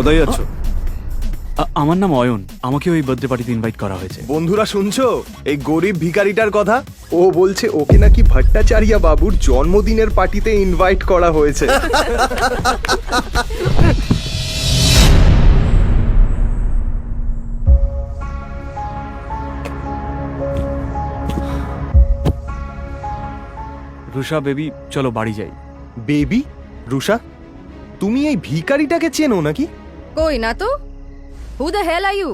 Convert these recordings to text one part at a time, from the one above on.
কোথায় যাচ্ছ? আ- আমার নাম অয়ন। আমাকে ওই বার্থডে পার্টিতে ইনভাইট করা হয়েছে। বন্ধুরা শুনছো? এই গরিব ভিখারিটার কথা? ও বলছে ওকে নাকি ভট্টাচার্য বাবুর জন্মদিনের পার্টিতে ইনভাইট করা হয়েছে। রুষা বেবি চলো বাড়ি যাই। বেবি? রুষা? তুমি এই ভিখারিটাকে চেনো নাকি? কই না তো? Who the hell are you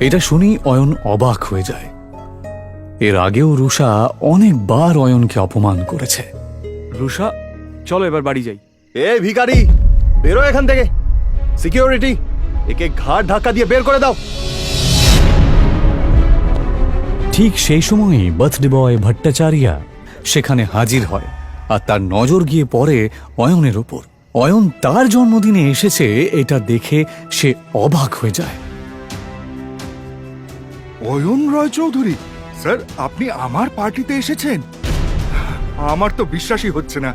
এটা শুনেই অয়ন অবাক হয়ে যায়। এর আগেও রুষা অনেকবার অয়নকে অপমান করেছে। রুষা চলো এবার বাড়ি যাই। এ ভিখারি বেরো এখান থেকে। সিকিউরিটি একে ঘাট ধাক্কা দিয়ে বের করে দাও। ঠিক সেই সময়ই বার্থডে বয় ভট্টাচার্যা সেখানে হাজির হয় আর তার নজর গিয়ে পড়ে অয়নের ওপর অয়ন তার জন্মদিনে এসেছে এটা দেখে সে অবাক হয়ে যায়। অয়ন রয় চৌধুরী স্যার আপনি আমার পার্টিতে এসেছেন? আমার তো বিশ্বাসই হচ্ছে না।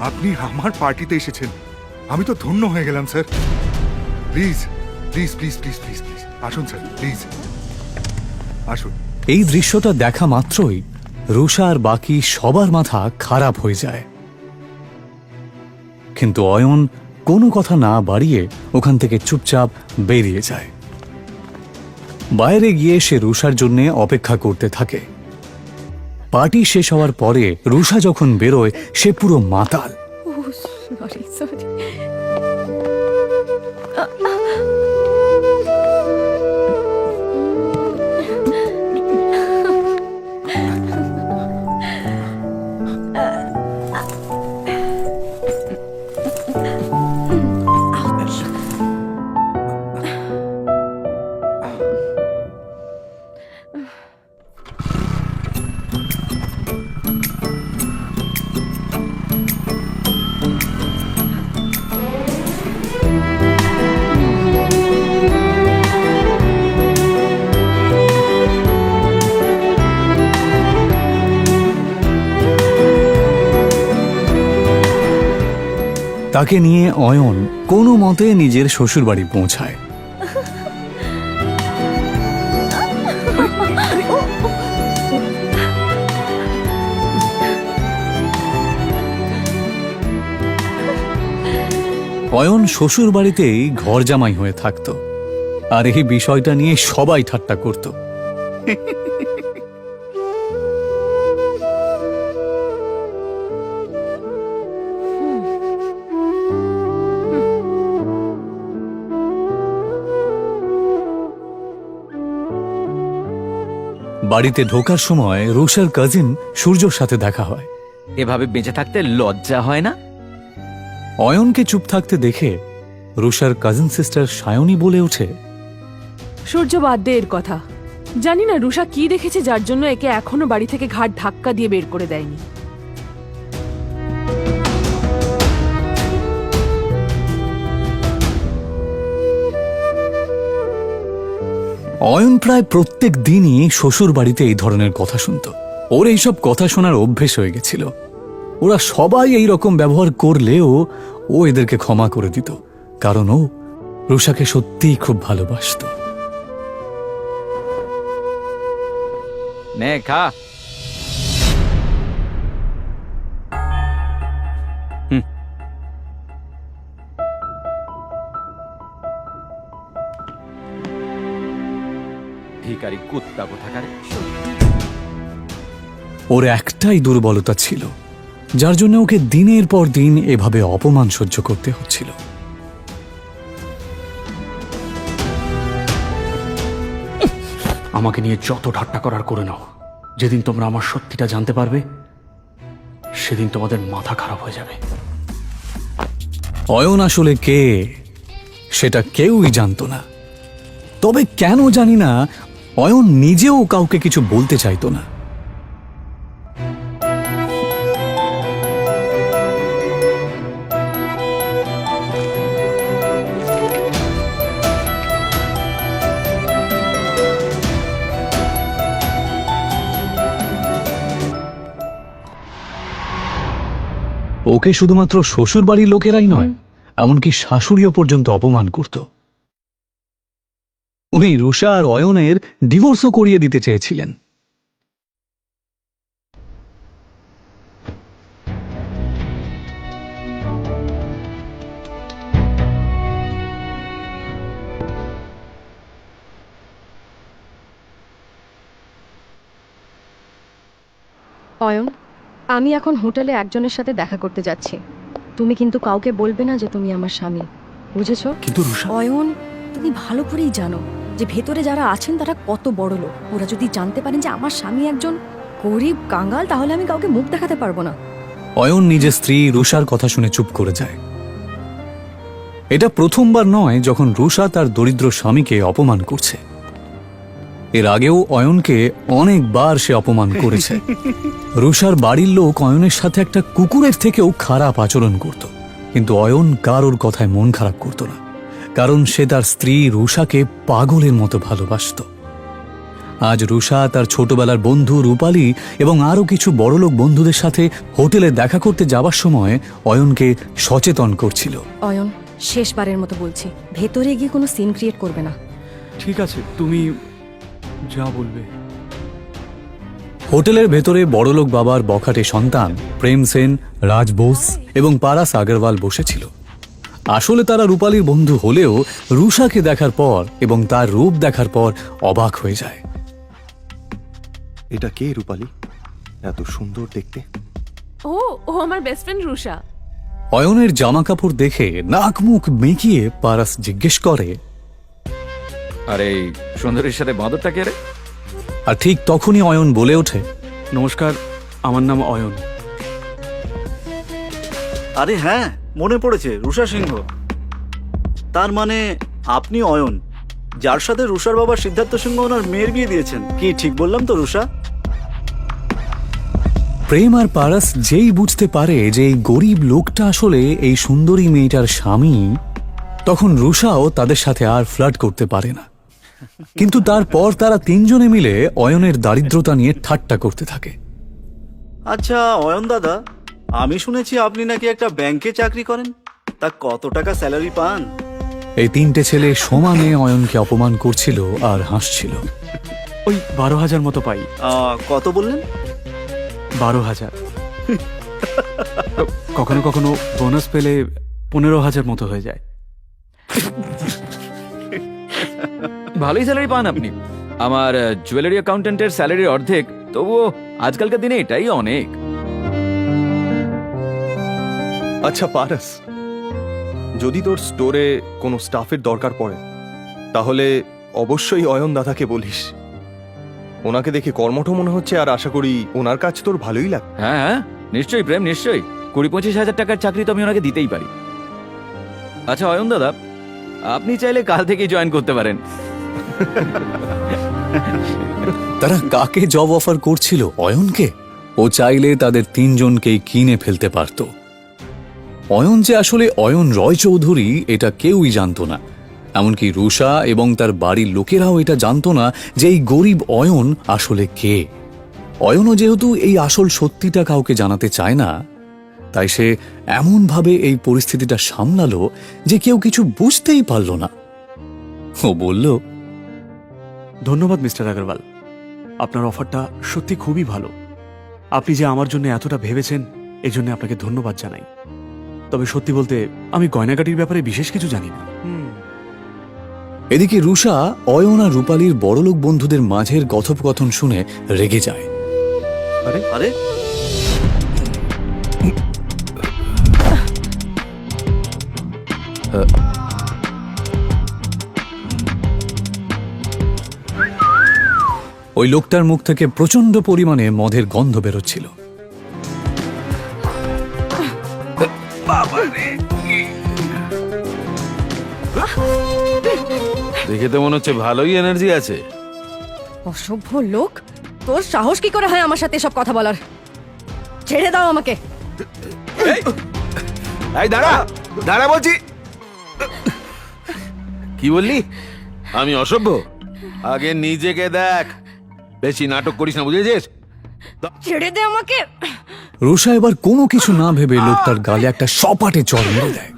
আপনি আমার পার্টিতে এসেছেন। আমি তো ধন্য হয়ে গেলাম sir. Please please please please please please আসুন স্যার প্লিজ। আসুন। এই দৃশ্যটা দেখা মাত্রই রুষা আর বাকি সবার মাথা খারাপ হয়ে যায়। কিন্তু অয়ন কোনো কথা না বাড়িয়ে ওখান থেকে চুপচাপ বেরিয়ে যায়। বাইরে গিয়ে সে রুষার জন্যে অপেক্ষা করতে থাকে। পার্টি শেষ হওয়ার পরে রুষা যখন বেরোয়, সে পুরো মাতাল। সরি তাকে নিয়ে অয়ন কোনো মতে নিজের শ্বশুরবাড়ি পৌঁছায়। অয়ন শ্বশুর বাড়িতেই ঘর জামাই হয়ে থাকত। আর এই বিষয়টা নিয়ে সবাই ঠাট্টা করত। বাড়িতে ঢোকার সময় রোশার কাজিন সূর্যর সাথে দেখা হয়। এভাবে বেঁচে থাকতে লজ্জা হয় না? অয়নকে চুপ থাকতে দেখে রোশার কাজিন সিস্টার সায়নী বলে ওঠে সূর্য বাদ দে এর কথা। জানি না রুষা কি দেখেছে যার জন্য একে এখনও বাড়ি থেকে ঘাট ধাক্কা দিয়ে বের করে দেয়নি। অয়ন প্রায় প্রত্যেক দিনই শ্বশুর বাড়িতে এই ধরনের কথা শুনত। ওর এইসব কথা শোনার অভ্যেস হয়ে গেছিল। ওরা সবাই এই রকম ব্যবহার করলেও ও এদেরকে ক্ষমা করে দিত, কারণ ও রুষাকে সত্যিই খুব ভালোবাসত। নে ভিকারি কুত্তা কোথাকারে? ওর একটাই দুর্বলতা ছিল যার জন্য ওকে দিনের পর দিন এভাবে অপমান সহ্য করতে হচ্ছিল। আমাকে নিয়ে যত ঠাট্টা করার করে নাও। যেদিন তোমরা আমার সত্যিটা জানতে পারবে সেদিন তোমাদের মাথা খারাপ হয়ে যাবে। অয়ন আসলে কে সেটা কেউই জানতো না। তবে কেন জানি না অয়ন নিজেও কাউকে কিছু বলতে চাইতো না। ওকে শুধুমাত্র শ্বশুর বাড়ির লোকেরাই নয় এমনকি শাশুড়িও পর্যন্ত অপমান করত। উনি রুষা আর অয়নের ডিভোর্সও করিয়ে দিতে চেয়েছিলেন। অয়ন আমি এখন হোটেলে একজনের সাথে দেখা করতে যাচ্ছি। তুমি কিন্তু কাউকে বলবে না যে তুমি আমার স্বামী। বুঝেছ? কিন্তু রুষা অয়ন তুমি ভালো করেই জানো যে ভেতরে যারা আছেন তারা কত বড় লোক। ওরা যদি জানতে পারেন যে আমার স্বামী একজন গরিব কাঙ্গাল তাহলে আমি কাউকে মুখ দেখাতে পারব না। অয়ন নিজের স্ত্রী রুষার কথা শুনে চুপ করে যায়। এটা প্রথমবার নয় যখন রুষা তার দরিদ্র স্বামীকে অপমান করছে। এর আগেও অয়নকে অনেকবার সে অপমান করেছে। রুষার বাড়ির লোক অয়নের সাথে একটা কুকুরের থেকেও খারাপ আচরণ করত। কিন্তু অয়ন কারোর কথায় মন খারাপ করত না। কারণ সে তার স্ত্রী রুষাকে পাগলের মতো ভালোবাসত। আজ রুষা তার ছোটবেলার বন্ধু রূপালী এবং আরও কিছু বড়লোক বন্ধুদের সাথে হোটেলে দেখা করতে যাবার সময় অয়নকে সচেতন করছিল। অয়ন শেষবারের মতো বলছি ভেতরে গিয়ে কোনো সিন ক্রিয়েট করবে না। ঠিক আছে তুমি যা বলবে। হোটেলের ভেতরে বড়লোক বাবার বখাটে সন্তান প্রেম সেন রাজ বোস এবং পারাস আগরওয়াল বসেছিল। আসলে তারা রূপালীর বন্ধু হলেও রুষাকে দেখার পর এবং তার রূপ দেখার পর অবাক হয়ে যায়। এটা কে রূপালী? এত সুন্দর দেখতে। ও ও আমার বেস্ট ফ্রেন্ড রুষা অয়নের জামা কাপড় দেখে নাক মুখ মেকিয়ে পারাস জিজ্ঞেস করে আরে সুন্দরীর সাথে বাঁদরটা কে রে? আর ঠিক তখনই অয়ন বলে ওঠে নমস্কার আমার নাম অয়ন। আরে হ্যাঁ মনে পড়েছে রুষা সিংহ। তার মানে আপনি অয়ন যার সাথে রুষার বাবা সিদ্ধার্থ সিংহ ওনার মেয়ের বিয়ে দিয়েছেন। কি ঠিক বললাম তো রুষা? প্রেম আর পারাস যেই বুঝতে পারে যে এই গরিব লোকটা আসলে এই সুন্দরী মেয়েটার স্বামী তখন রুষাও তাদের সাথে আর ফ্লার্ট করতে পারে না। কিন্তু তারপর তারা তিনজনে মিলে অয়নের দারিদ্রতা নিয়ে ঠাট্টা করতে থাকে। আচ্ছা অয়ন দাদা আমি শুনেছি আপনি নাকি একটা ব্যাংকে চাকরি করেন। তা কত টাকা স্যালারি পান? এই তিনটে ছেলে সমানে অয়নকে অপমান করছিল আর হাসছিল। ওই বারো হাজার মতো পাই। আহ, কত বললেন? বারো হাজার। কখনো কখনো বোনাস পেলে পনেরো হাজার মতো হয়ে যায়। ভালোই স্যালারি পান আপনি। আমার জুয়েলারি অ্যাকাউন্টেন্টের স্যালারির অর্ধেক তবুও আজকালকার দিনে এটাই অনেক। আচ্ছা পারাস। যদি তোর স্টোরে কোনো স্টাফের দরকার পড়ে তাহলে অবশ্যই অয়ন দাদাকে বলিস। ওনাকে দেখে কর্মঠ মনে হচ্ছে আর আশা করি ওনার কাজ তোর ভালোই লাগবে। হ্যাঁ হ্যাঁ নিশ্চয়ই প্রেম নিশ্চয়ই। কুড়ি পঁচিশ হাজার টাকার চাকরি তো আমি ওনাকে দিতেই পারি। আচ্ছা অয়ন দাদা আপনি চাইলে কাল থেকেই জয়েন করতে পারেন। তারা কাকে জব অফার করছিল অয়নকে? ও চাইলে তাদের তিনজনকেই কিনে ফেলতে পারত। অয়ন যে আসলে অয়ন রয় চৌধুরী এটা কেউই জানতো না। এমনকি রুষা এবং তার বাড়ির লোকেরাও এটা জানতো না যে এই গরিব অয়ন আসলে কে। অয়নও যেহেতু এই আসল সত্যিটা কাউকে জানাতে চায় না, তাই সে এমনভাবে এই পরিস্থিতিটা সামলালো যে কেউ কিছু বুঝতেই পারল না। ও বলল, ধন্যবাদ, মিস্টার আগরওয়াল। আপনার অফারটা সত্যি খুবই ভালো। আপনি যে আমার জন্য এতটা ভেবেছেন এই জন্য আপনাকে ধন্যবাদ জানাই। তবে সত্যি বলতে আমি গয়নাগাটির ব্যাপারে বিশেষ কিছু জানি না। এদিকে রুষা অয়ন আর রূপালীর বড়লোক বন্ধুদের মাঝের কথোপকথন শুনে রেগে যায়। আরে? আরে? ওই লোকটার মুখ থেকে প্রচণ্ড পরিমাণে মদের গন্ধ বেরোচ্ছিল। দেখে তো মনে হচ্ছে ভালোই এনার্জি আছে। অসভ্য লোক। তোর সাহস কি করে হয় আমার সাথে সব কথা বলার? ছেড়ে দাও আমাকে। এই দাঁড়া! দাঁড়া বলছি। কি বললি? আমি অসভ্য? আগে নিজেকে দেখ। বেশি নাটক করিস না বুঝেছিস? ছেড়ে দে আমাকে। রুষা এবার কোনো কিছু না ভেবে লোকটার গালে একটা সপাটে চড় মেরে দেয়।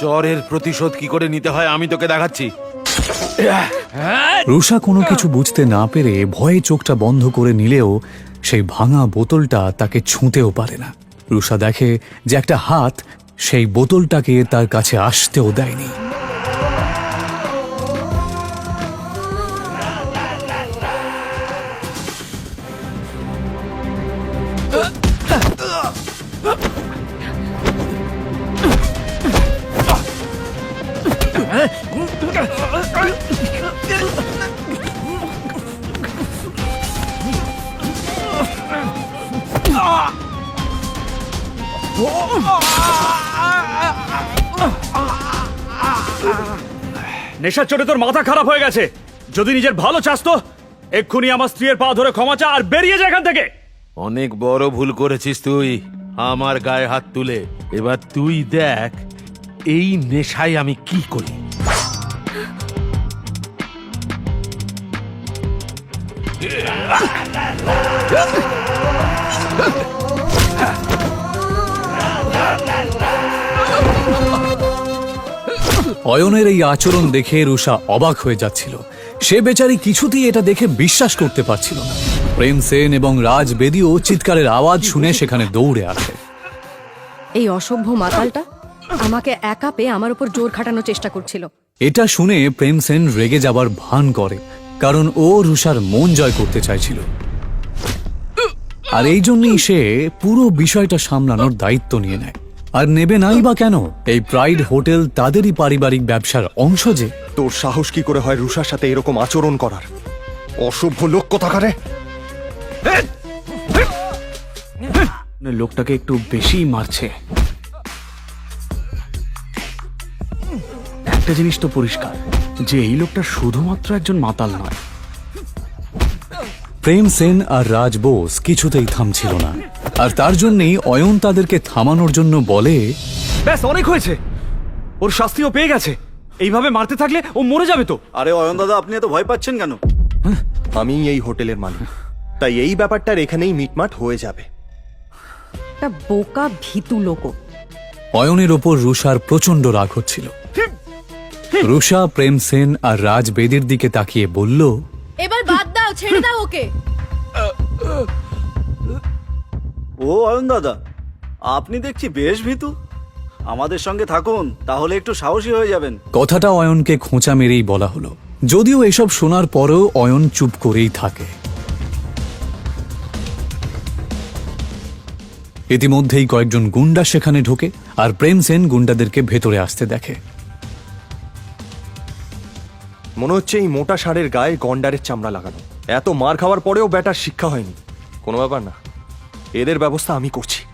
চরের প্রতিশোধ কি করে নিতে হয় আমি তোকে দেখাচ্ছি। রুষা কোনো কিছু বুঝতে না পেরে ভয়ে চোখটা বন্ধ করে নিলেও সেই ভাঙা বোতলটা তাকে ছুঁতেও পারে না। রুষা দেখে যে একটা হাত সেই বোতলটাকে তার কাছে আসতেও দেয়নি। নেশার চোটে তোর মাথা খারাপ হয়ে গেছে। যদি নিজের ভালো চাস তো, এক্ষুনি আমার স্ত্রীর পা ধরে ক্ষমা চা আর বেরিয়ে যা এখান থেকে। অনেক বড় ভুল করেছিস তুই। আমার গায়ে হাত তুলে। এবার তুই দেখ, এই নেশায় আমি কি করি। অয়নের এই আচরণ দেখে রুষা অবাক হয়ে যাচ্ছিল। সে বেচারি কিছুতেই এটা দেখে বিশ্বাস করতে পারছিল না। প্রেম সেন এবং রাজ বেদিও চিৎকারের আওয়াজ শুনে সেখানে দৌড়ে আসে। এই অসভ্য মাতালটা আমাকে একা পেয়ে আমার উপর জোর খাটানোর চেষ্টা করছিল। এটা শুনে প্রেম সেন রেগে যাবার ভান করে কারণ ও রুষার মন জয় করতে চাইছিল। আর এই জন্যই সে পুরো বিষয়টা সামলানোর দায়িত্ব নিয়ে নেয়। আর নেবে নাই বা কেন? এই প্রাইড হোটেল তাদেরই পারিবারিক ব্যবসার অংশ যে। তোর সাহস কি করে হয় রুষার সাথে এরকম আচরণ করার? অসভ্য লোক কোথাকারে? লোকটাকে একটু বেশি মারছে। একটা জিনিস তো পরিষ্কার যে এই লোকটা শুধুমাত্র একজন মাতাল নয়। প্রেম সেন আর রাজ বোস কিছুতেই থামছিল না। আর তার জন্যই অয়ন তাদেরকে থামানোর জন্য বলে ব্যাস অনেক হয়েছে। ওর শাস্তিও পেয়ে গেছে। এইভাবে মারতে থাকলে ও মরে যাবে তো। আরে অয়ন দাদা আপনি এত ভয় পাচ্ছেন কেন? আমি এই হোটেলের মালিক। তাই এই ব্যাপারটার এখানেই মিটমাট হয়ে যাবে। একটা বোকা ভীতু লোকও অয়নের ওপর রুষার প্রচণ্ড রাগ হচ্ছিল। রুষা প্রেম সেন আর রাজ বেদির দিকে তাকিয়ে বলল এবার বাদ দাও ছেড়ে দাও ওকে। ও অয়ন দাদা আপনি দেখছি বেশ ভীতু। আমাদের সঙ্গে থাকুন তাহলে একটু সাহসী হয়ে যাবেন। কথাটা অয়নকে খোঁচা মেরেই বলা হলো। যদিও এসব শোনার পরেও অয়ন চুপ করেই থাকে। ইতিমধ্যেই কয়েকজন গুন্ডা সেখানে ঢোকে আর প্রেম সেন গুন্ডাদেরকে ভেতরে আসতে দেখে। মনে হচ্ছে এই মোটা ষাঁড়ের গায়ে গন্ডারের চামড়া লাগানো। এত মার খাওয়ার পরেও ব্যাটার শিক্ষা হয়নি। কোনো ব্যাপার না। এদের ব্যবস্থা আমি করছি।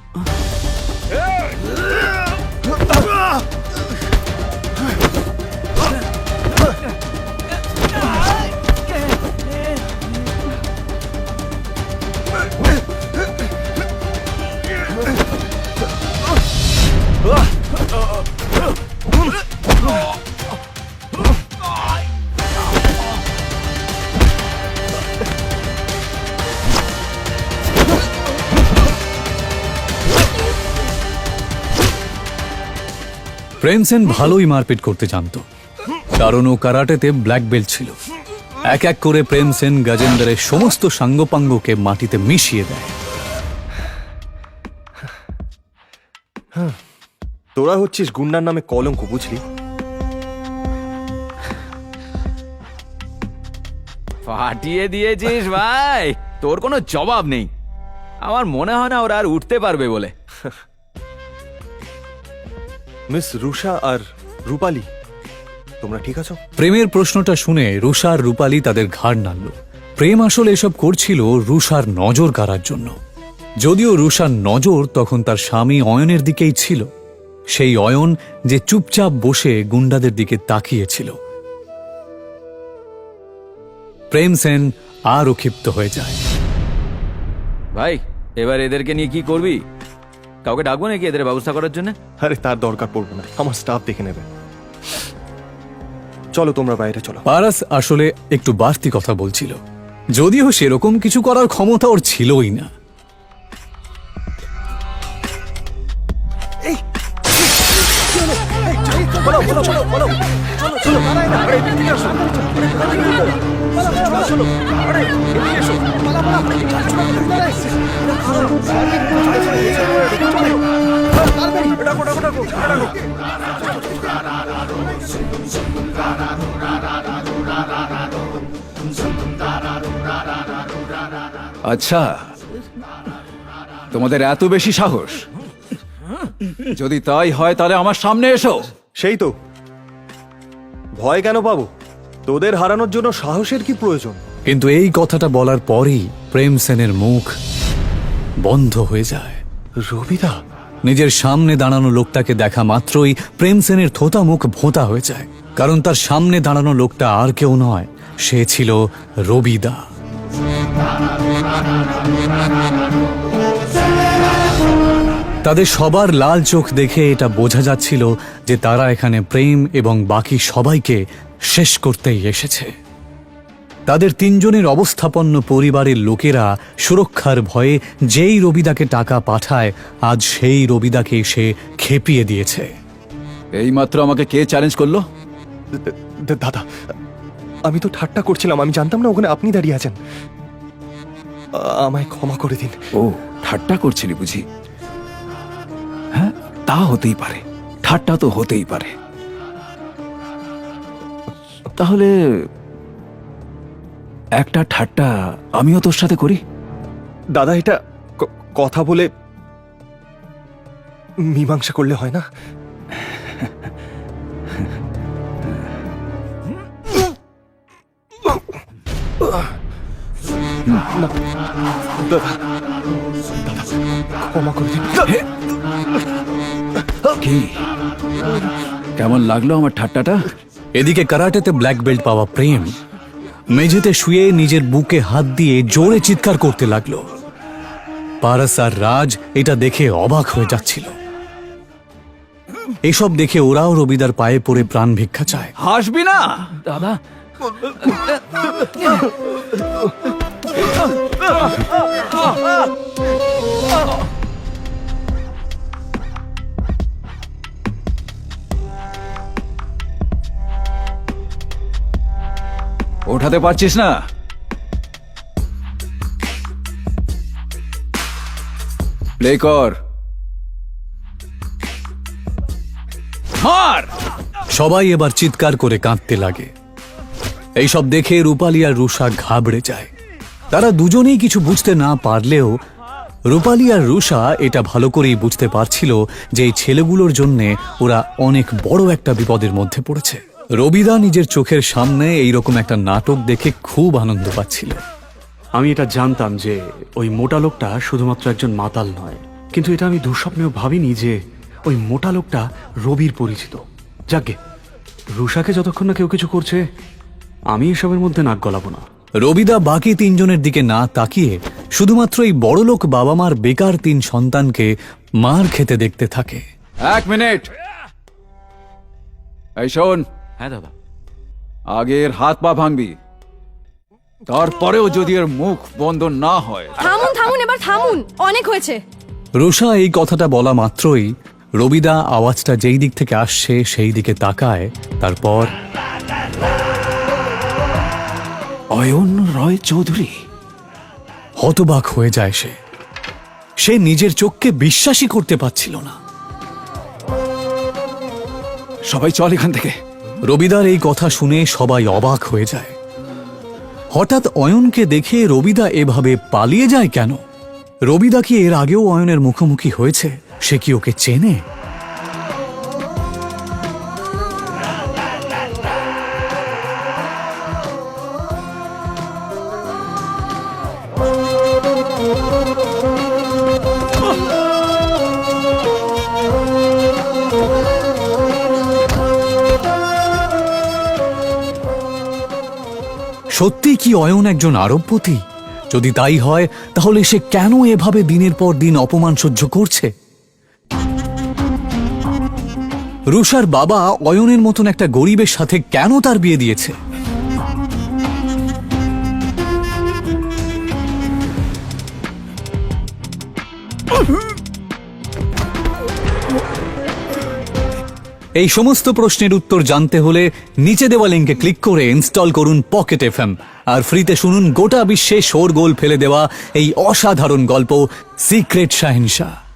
প্রেম সেন ভালোই মারপিট করতে জানত কারণ ও কারাটেতে ব্ল্যাক বেল্ট ছিল। এক এক করে প্রেম সেন গজেন্দ্রের সমস্ত সাঙ্গপাঙ্গকে মাটিতে মিশিয়ে দেয়। তোরা হচ্ছিস গুন্ডার নামে কলঙ্ক বুঝলি? ফাটিয়ে দিয়েছিস ভাই। তোর কোনো জবাব নেই। আমার মনে হয় না ওরা আর উঠতে পারবে বলে। মিস রুষা আর রূপালী তোমরা ঠিক আছো? প্রেমের প্রশ্নটা শুনে রুষা আর রূপালী তাদের ঘাড় নাড়ল। প্রেম আসলে এসব করছিল রুষার নজর কাড়ার জন্য। যদিও রুষার নজর তখন তার স্বামী অয়নের দিকেই ছিল। সেই অয়ন যে চুপচাপ বসে গুন্ডাদের দিকে তাকিয়েছিল। প্রেম সেন আরও ক্ষিপ্ত হয়ে যায়। ভাই এবার এদেরকে নিয়ে কি করবি? কাউকে ডাকবো নাকি এদের ব্যবস্থা করার জন্য আরে তার দরকার পড়বে না আমার স্টাফ দেখে নেবে চলো তোমরা বাইরে চলো পারাস আসলে একটু বাড়তি কথা বলছিল যদিও সেরকম কিছু করার ক্ষমতা ওর ছিলই না আচ্ছা তোমাদের এত বেশি সাহস। যদি তাই হয় তাহলে আমার সামনে এসো। সেই তো। ভয় কেন পাবো? তোদের হারানোর জন্য সাহসের কি প্রয়োজন? কিন্তু এই কথাটা বলার পরেই প্রেম সেনের মুখ বন্ধ হয়ে যায়। রবিদা নিজের সামনে দাঁড়ানো লোকটাকে দেখা মাত্রই প্রেম সেনের থোতা মুখ ভোঁতা হয়ে যায়। কারণ তার সামনে দাঁড়ানো লোকটা আর কেউ নয়, সে ছিল রবিদা। তাদের সবার লাল চোখ দেখে এটা বোঝা যাচ্ছিল যে তারা এখানে প্রেম এবং বাকি সবাইকে শেষ করতেই এসেছে। তাদের তিনজনের অবস্থাপন্ন পরিবারের লোকেরা সুরক্ষার ভয়ে যেই রবিদাকে টাকা পাঠায় আজ সেই রবিদাকে সে খেপিয়ে দিয়েছে। এইমাত্র আমাকে কে চ্যালেঞ্জ করল? দাদা আমি তো ঠাট্টা করছিলাম আমি জানতাম না ওখানে আপনি দাঁড়িয়ে আছেন। আমায় ক্ষমা করে দিন। ও ঠাট্টা করছিলি বুঝি? হ্যাঁ তা হতেই পারে ঠাট্টা তো হতেই পারে। তাহলে একটা ঠাট্টা আমিও তোর সাথে করি? দাদা এটা কথা বলে মীমাংসা করলে হয় না? কি? কেমন লাগল আমার ঠাট্টাটা? এদিকে কারাটেতে ব্ল্যাক বেল্ট পাওয়া প্রেম। মেঝেতে শুয়ে নিজের বুকে হাত দিয়ে জোরে চিৎকার করতে লাগল। পারাস আর রাজ এটা দেখে অবাক হয়ে যাচ্ছিল। এসব দেখে ওরাও রবিদার পায়ে পড়ে প্রাণ ভিক্ষা চায়। হাসবি না? দাদা। ওঠাতে পারছিস না? প্লে কর। সবাই এবার চিৎকার করে কাঁদতে লাগে। এইসব দেখে রূপালী আর রুষা ঘাবড়ে যায়। তারা দুজনেই কিছু বুঝতে না পারলেও রূপালী আর রুষা এটা ভালো করেই বুঝতে পারছিল যে এই ছেলেগুলোর জন্যে ওরা অনেক বড় একটা বিপদের মধ্যে পড়েছে। রবিদা নিজের চোখের সামনে এইরকম একটা নাটক দেখে খুব আনন্দ পাচ্ছিল। আমি এটা জানতাম যে ওই মোটা লোকটা শুধুমাত্র একজন মাতাল নয় কিন্তু এটা আমি দুঃস্বপ্নেও ভাবিনি যে ওই মোটা লোকটা রবির পরিচিত। যাকে রুষাকে যতক্ষণ না কেউ কিছু করছে আমি এসবের মধ্যে নাক গলাবো না। রবিদা বাকি তিনজনের দিকে না তাকিয়ে শুধুমাত্র এই বড়লোক বাবা মার বেকার তিন সন্তানকে মার খেতে দেখতে থাকে। এক মিনিট। এই শোন হ্যাঁ দাদা। আগের হাত পা ভাঙবি। তারপরেও যদি এর মুখ বন্ধ না হয়। থামুন থামুন এবার থামুন। অনেক হয়েছে। রুষা এই কথাটা বলা মাত্রই রবিদা আওয়াজটা যেই দিক থেকে আসছে সেই দিকে তাকায়। তারপর অয়ন রয় চৌধুরী। হতবাক হয়ে যায় সে। সে নিজের চোখকে বিশ্বাসই করতে পারছিল না। সবাই চল এখান থেকে। রবিদার এই কথা শুনে সবাই অবাক হয়ে যায়। হঠাৎ অয়নকে দেখে রবিদা এভাবে পালিয়ে যায় কেন? রবিদা কি এর আগেও অয়নের মুখোমুখি হয়েছে? সে কি ওকে চেনে? সত্যি কি অয়ন একজন আরবপতি যদি তাই হয়, তাহলে সে কেন এভাবে দিনের পর দিন অপমান সহ্য করছে? রুষার বাবা অয়নের মতন একটা গরিবের সাথে কেন তার বিয়ে দিয়েছে? এই সমস্ত প্রশ্নের উত্তর জানতে হলে নিচে দেওয়া লিঙ্কে ক্লিক করে ইনস্টল করুন পকেট এফ আর ফ্রিতে শুনুন গোটা বিশ্বে শোরগোল ফেলে দেওয়া এই অসাধারণ গল্প সিক্রেট শাহিনশাহ।